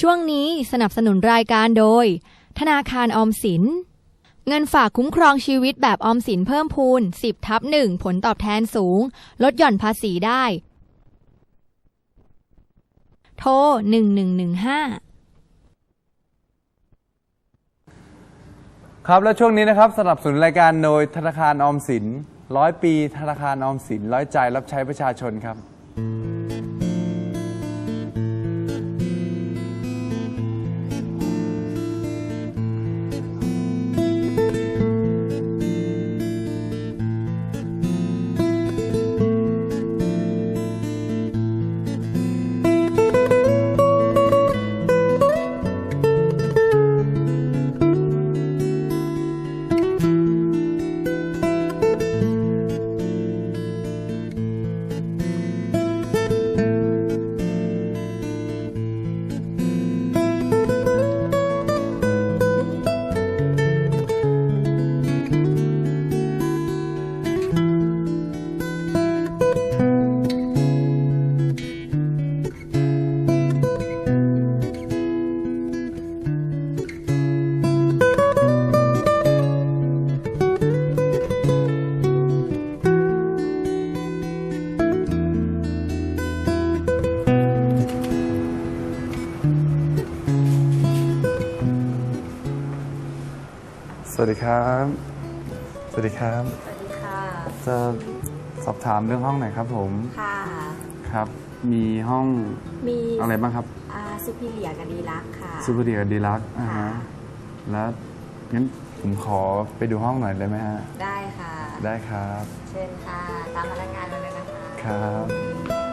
ช่วงนี้สนับสนุนรายการโดย ธนาคารออมสิน เงินฝากคุ้มครองชีวิตแบบออมสินเพิ่มพูน 10 ทับ 1 ผลตอบแทนสูง ลดหย่อนภาษีได้ โทร 1115ครับ และช่วงนี้นะครับสนับสนุนรายการโดยธนาคารออมสินร้อยปี ธนาคารออมสินร้อยใจรับใช้ประชาชนครับ ครับ สวัสดีครับ สวัสดีค่ะ จะสอบถามเรื่องห้องหน่อยครับผม ค่ะ ครับ มีห้องมีอะไรบ้างครับอาซูพิเลียกับดีลักซ์ค่ะ ซูเปอร์เดียกับดีลักอ่าฮะค่ะ แล้วงั้นผมขอไปดูห้องหน่อยได้ไหมฮะ ได้ค่ะ ได้ครับ เชิญค่ะ ตามพนักงานมาเลยนะคะ ครับ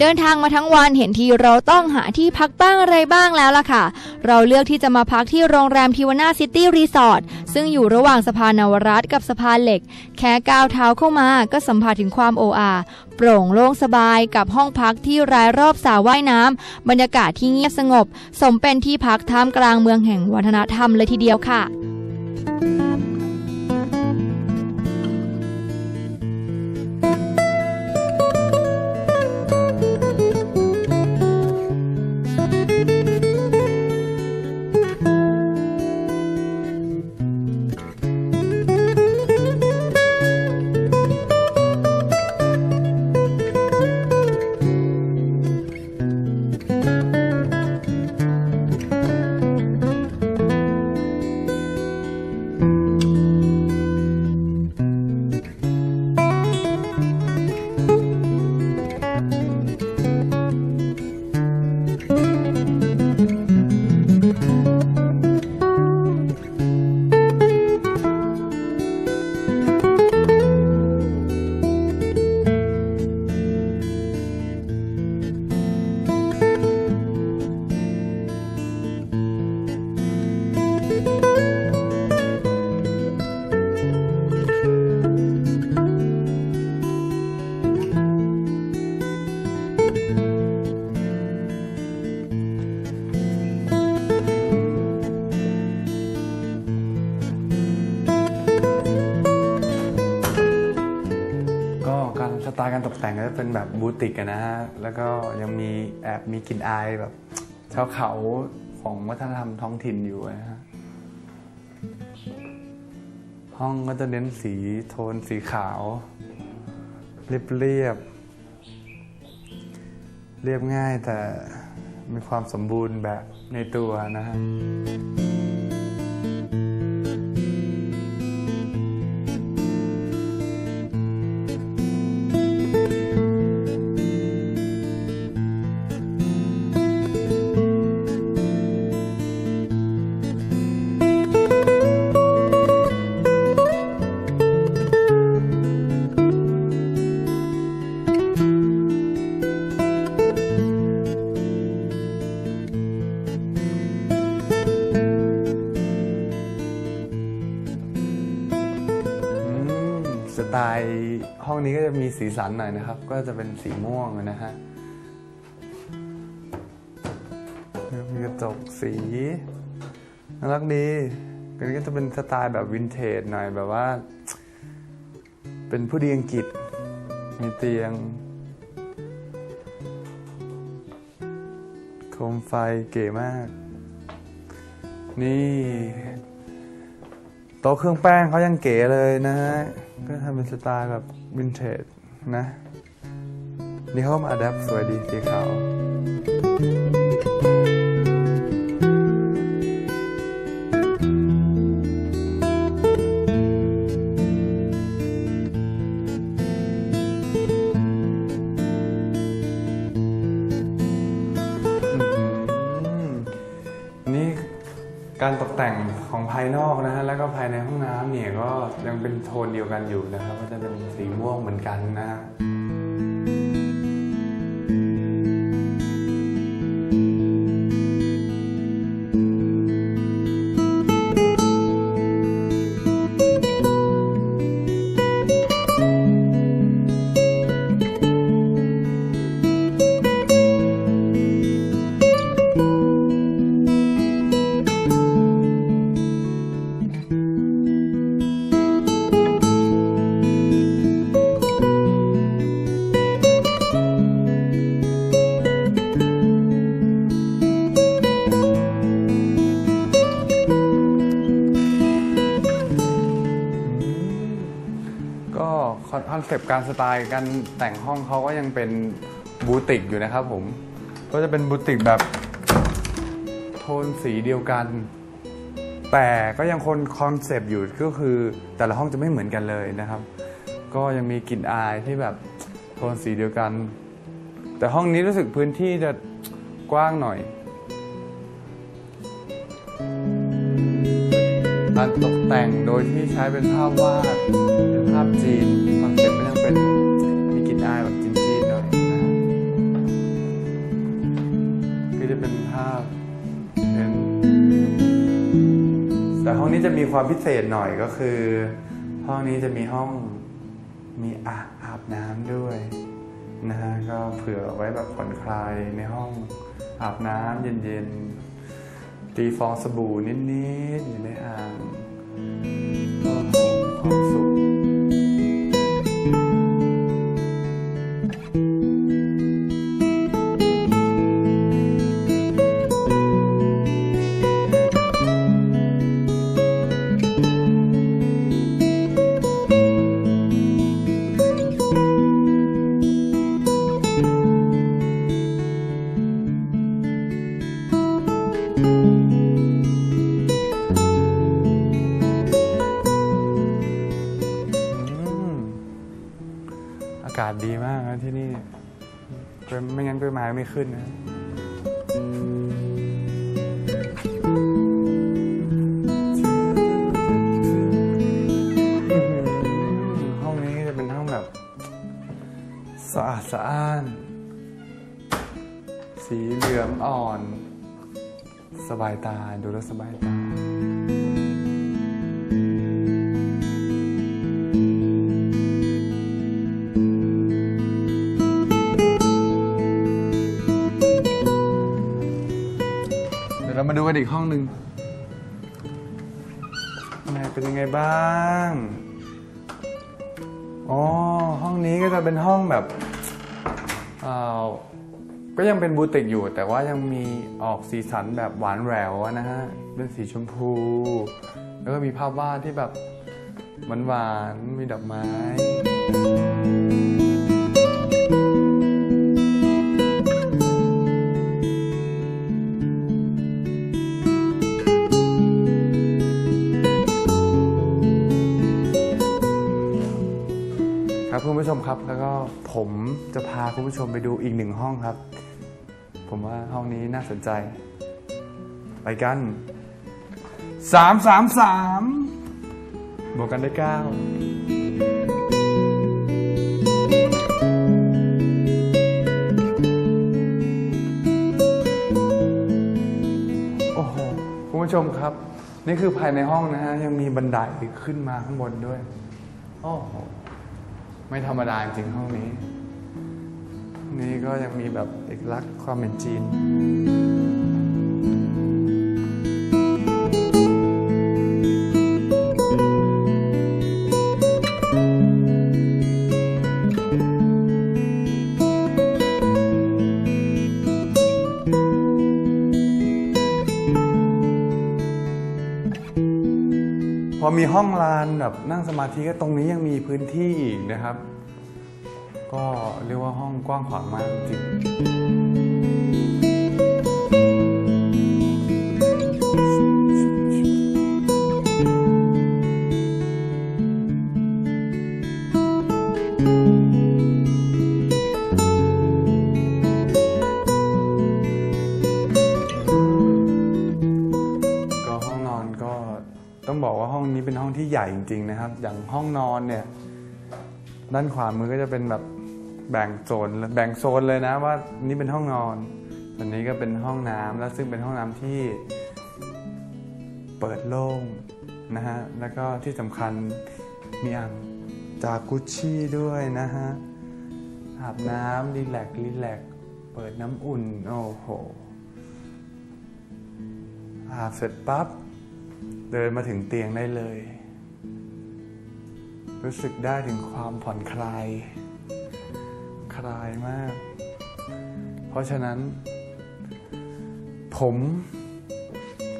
เดินทางมาทั้งวันเห็นทีเราต้องหาที่พักบ้างอะไรบ้างแล้วล่ะค่ะ เราเลือกที่จะมาพักที่โรงแรมทิวนาซิตี้รีสอร์ทซึ่งอยู่ระหว่างสะพานนวรัตกับสะพานเหล็ก แค่ก้าวเท้าเข้ามาก็สัมผัสถึงความโออาโปร่งโล่งสบายกับห้องพักที่รายรอบสระว่ายน้ำบรรยากาศที่เงียบสงบ สมเป็นที่พักท่ามกลางเมืองแห่งวัฒนธรรมเลยทีเดียวค่ะ แต่งก็จะเป็นแบบบูติกนะฮะ แล้วก็ยังมีแอบมีกลิ่นอายแบบชาวเขาของวัฒนธรรมท้องถิ่นอยู่นะฮะ ห้องก็จะเน้นสีโทนสีขาว เรียบเรียบ เรียบง่ายแต่มีความสมบูรณ์แบบในตัวนะฮะ ห้องนี้ก็จะมีสีสันหน่อยนะครับ ก็จะเป็นสีม่วงนะฮะมีกระจกสีน่ารักดีอันนี้ก็จะเป็นสไตล์แบบวินเทจหน่อยแบบว่า เป็นผู้ดีอังกฤษ มีเตียง โคมไฟเก๋มาก นี่ โต๊ะเครื่องแป้งเขายังเก๋เลยนะฮะ ก็ทำเป็นสไตล์แบบวินเทจนะ นี่เขามาอัดแอปสวยดีสีขาวนี่การตกแต่งายนอกนะฮะแล้วก็ภายในห้องน้ำเนี่ยก็ยังเป็นโทนเดียวกันอยู่นะครับ ก็จะเป็นสีม่วงเหมือนกันนะฮะ การแต่งห้องเขาก็ยังเป็นบูติกอยู่นะครับผม ก็จะเป็นบูติกแบบโทนสีเดียวกัน แต่ก็ยังคงคอนเซปต์อยู่ก็คือแต่ละห้องจะไม่เหมือนกันเลยนะครับ ก็ยังมีกลิ่นอายที่แบบโทนสีเดียวกัน แต่ห้องนี้รู้สึกพื้นที่จะกว้างหน่อยการตกแต่งโดยที่ใช้เป็นภาพวาดเป็นภาพจีน องนี้จะมีความพิเศษหน่อยก็คือ ห้องนี้จะมีห้องมีอาอาบน้ำด้วยนะฮะก็เผื่อไว้แบบผ่อนคลายในห้องอาบน้ำเย็นๆตีฟองสบู่นิดๆอยู่ในอ่าง ดีมากนะที่นี่ไม่งั้นกล้วยไม้ไม่ขึ้นนะห้องนี้จะเป็นห้องแบบสะอาดสะอ้าน สีเหลืองอ่อน สบายตาดูแล้วสบายตา กันอีกห้องหนึ่งแม่เป็นยังไงบ้าง อ๋อ ห้องนี้ก็จะเป็นห้องแบบอ่าก็ยังเป็นบูติกอยู่ แต่ว่ายังมีออกสีสันแบบหวานแหววนะฮะ เป็นสีชมพู แล้วก็มีภาพวาดที่แบบหวานๆมีดอกไม้ ครับคุณผู้ชมครับ แล้วก็ผมจะพาคุณผู้ชมไปดูอีกหนึ่งห้องครับ ผมว่าห้องนี้น่าสนใจ ไปกันสามสามสามบวกกันได้เก้าโอ้โห คุณผู้ชมครับ นี่คือภายในห้องนะฮะ ยังมีบันไดขึ้นมาข้างบนด้วย โอ้โห ไม่ธรรมดาจริงห้องนี้ นี่ก็ยังมีแบบเอกลักษณ์ความเป็นจีน มีห้องลานแบบนั่งสมาธิก็ตรงนี้ยังมีพื้นที่อีกนะครับ ก็เรียกว่าห้องกว้างขวางมากจริง จริง ๆ นะครับ อย่างห้องนอนเนี่ย ด้านขวามือก็จะเป็นแบบแบ่งโซนแบ่งโซนเลยนะว่านี่เป็นห้องนอนส่วนนี้ก็เป็นห้องน้ำแล้วซึ่งเป็นห้องน้ำที่เปิดโล่งนะฮะแล้วก็ที่สำคัญมีอ่างจากกุชชี่ด้วยนะฮะอาบน้ำรีแลกรีแลกเปิดน้ำอุ่น โอ้โหอาบเสร็จปั๊บเดินมาถึงเตียงได้เลย รู้สึกได้ถึงความผ่อนคลาย คลายมาก เพราะฉะนั้น ผม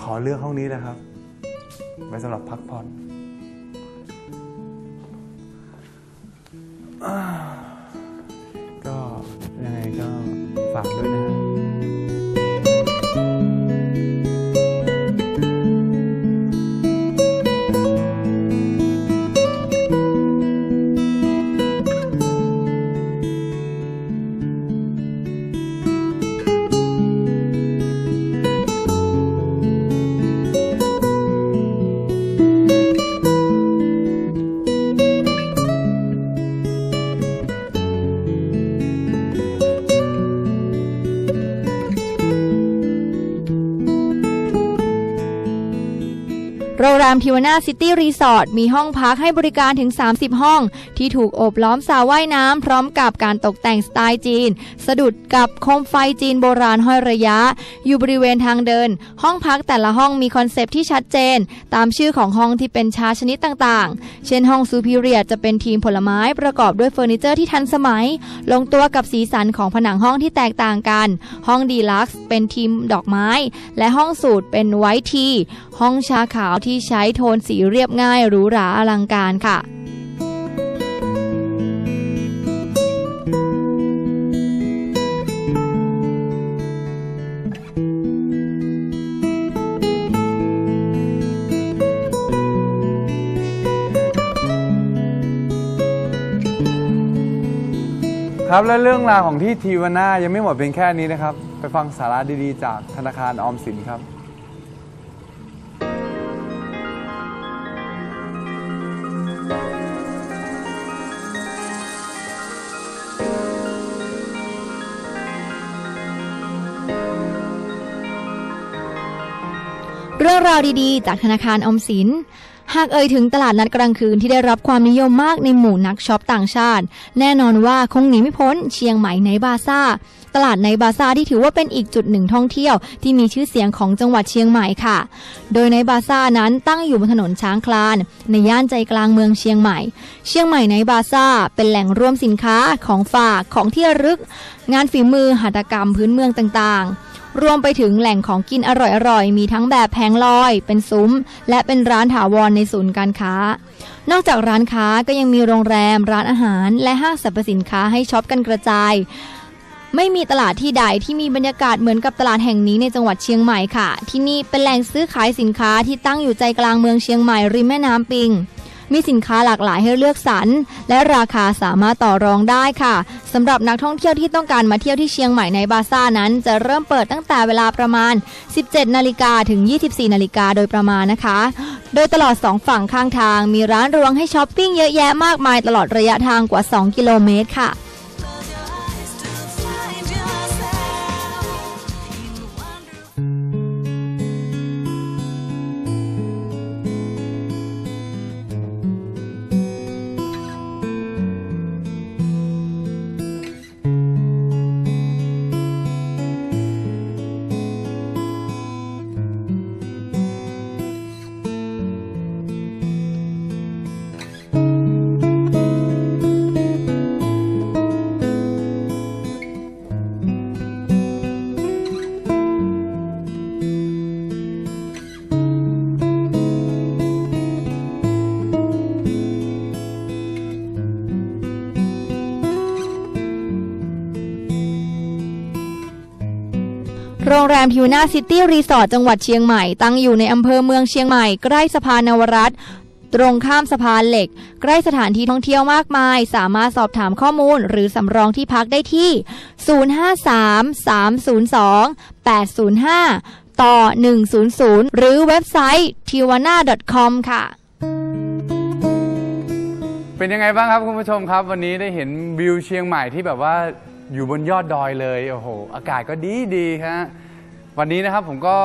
ขอเลือกห้องนี้นะครับ ไว้สำหรับพักผ่อนก็ยังไงก็ฝากด้วยนะ มทิวาน่าซิตี้รีสอร์ทมีห้องพักให้บริการถึง 30 ห้อง ที่ถูกโอบล้อมสระว่ายน้ำพร้อมกับการตกแต่งสไตล์จีน สะดุดกับโคมไฟจีนโบราณห้อยระยะ อยู่บริเวณทางเดิน ห้องพักแต่ละห้องมีคอนเซปต์ที่ชัดเจน ตามชื่อของห้องที่เป็นชาชนิดต่างๆ เช่นห้องซูพิเรียจะเป็นทีมผลไม้ประกอบด้วยเฟอร์นิเจอร์ที่ทันสมัย ลงตัวกับสีสันของผนังห้องที่แตกต่างกัน ห้องดีลักซ์เป็นทีมดอกไม้ และห้องสูตรเป็นไวท์ที ห้องชาขาวที่ใช้ช้โทนสีเรียบง่ายหรูหราอลังการค่ะครับและเรื่องราวของที่ทีวาน่ายังไม่หมดเพียงแค่นี้นะครับ ไปฟังสาระดีๆ จากธนาคารออมสินครับ เรื่องราวดีๆ จากธนาคารอมสิน หากเอ่ยถึงตลาดนัดกลางคืนที่ได้รับความนิยมมากในหมู่นักช็อปต่างชาติ แน่นอนว่าคงหนีไม่พ้นเชียงใหม่ในบาซ่า ตลาดในบาซ่าที่ถือว่าเป็นอีกจุดหนึ่งท่องเที่ยวที่มีชื่อเสียงของจังหวัดเชียงใหม่ค่ะ โดยในบาซ่านั้นตั้งอยู่บนถนนช้างคลาน ในย่านใจกลางเมืองเชียงใหม่ เชียงใหม่ในบาซ่า เป็นแหล่งรวมสินค้าของฝากของที่ระลึก งานฝีมือหัตถกรรมพื้นเมืองต่างๆ รวมไปถึงแหล่งของกินอร่อยๆ มีทั้งแบบแผงลอย เป็นซุ้ม และเป็นร้านถาวรในศูนย์การค้า นอกจากร้านค้าก็ยังมีโรงแรม ร้านอาหาร และห้างสรรพสินค้าให้ช็อปกันกระจาย ไม่มีตลาดที่ใดที่มีบรรยากาศเหมือนกับตลาดแห่งนี้ในจังหวัดเชียงใหม่ค่ะ ที่นี่เป็นแหล่งซื้อขายสินค้าที่ตั้งอยู่ใจกลางเมืองเชียงใหม่ริมแม่น้ำปิง มีสินค้าหลากหลายให้เลือกสรร และราคาสามารถต่อรองได้ค่ะสำหรับนักท่องเที่ยวที่ต้องการมาเที่ยวที่เชียงใหม่ในบาซ่านั้น จะเริ่มเปิดตั้งแต่เวลาประมาณ 17 นาฬิกาถึง 24 นาฬิกาโดยประมาณนะคะ โดยตลอด 2 ฝั่งข้างทาง มีร้านรวงให้ช้อปปิ้งเยอะแยะมากมายตลอดระยะทางกว่า 2 กิโลเมตรค่ะ รงแรมทิวนาซิตี้รีสอร์ทจังหวัดเชียงใหม่ ตั้งอยู่ในอำเภอเมืองเชียงใหม่ใกล้สะพานนวรัตตรงข้ามสะพานเหล็ก ใกล้สถานที่ท่องเที่ยวมากมาย สามารถสอบถามข้อมูล หรือสำรองที่พักได้ที่ 053-302-805 ต่อ 100 หรือเว็บไซต์ tiwana.com ค่ะ เป็นยังไงบ้างครับคุณผู้ชมครับ วันนี้ได้เห็นวิวเชียงใหม่ที่แบบว่าอยู่บนยอดดอยเลย โอ้โห อากาศก็ดีดีฮะ วันนี้นะครับผมก็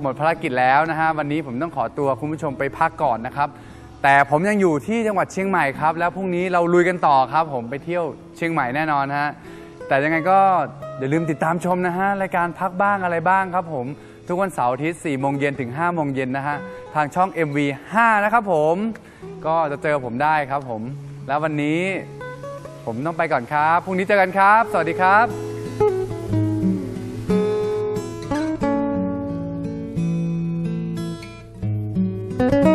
หมดภารกิจแล้วนะฮะวันนี้ผมต้องขอตัวคุณผู้ชมไปพักก่อนนะครับ แต่ผมยังอยู่ที่จังหวัดเชียงใหม่ครับ แล้วพรุ่งนี้เราลุยกันต่อครับ ผมไปเที่ยวเชียงใหม่แน่นอนฮะแต่ยังไงก็อย่าลืมติดตามชมนะฮะรายการพักบ้างอะไรบ้างครับ ผมทุกวันเสาร์อาทิตย์4โมงเย็นถึง5โมงเย็นนะฮะทางช่อง MV 5 นะครับผมก็จะเจอผมได้ครับผม แล้ววันนี้ผมต้องไปก่อนครับ พรุ่งนี้เจอกันครับ สวัสดีครับ พ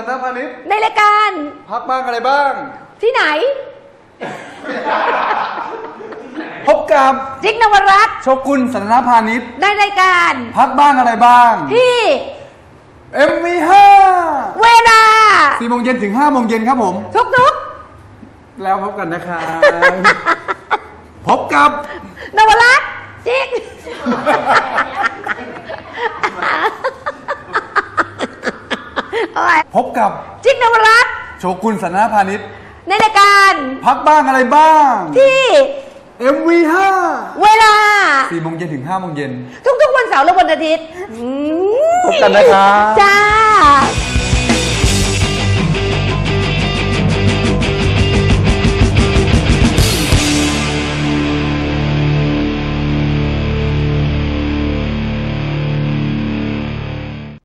น์ชมกุลสันทพานิชในรายการพักบ้างอะไรบ้าง ที่ไหน พบกับจิ๊กนวรัตน์โชกุลสันทพานิชในรายการพักบ้างอะไรบ้างที่ MV5 เวลา4โมงเย็นถึง5โมงเย็นครับผม ทุกแล้วพบกันนะครับ พบกับ ๆนวรัตน์จิ๊กเอาไว้พบกับจิ๊กนวรัตน์โชกุลสันทพานิชในรายการพักบ้างอะไรบ้าง ที่ MV5 เวลา 4โมงเย็นถึง5โมงเย็นทุกๆวันเสาร์และวันอาทิตย์อืม พบกันนะครับ จ้า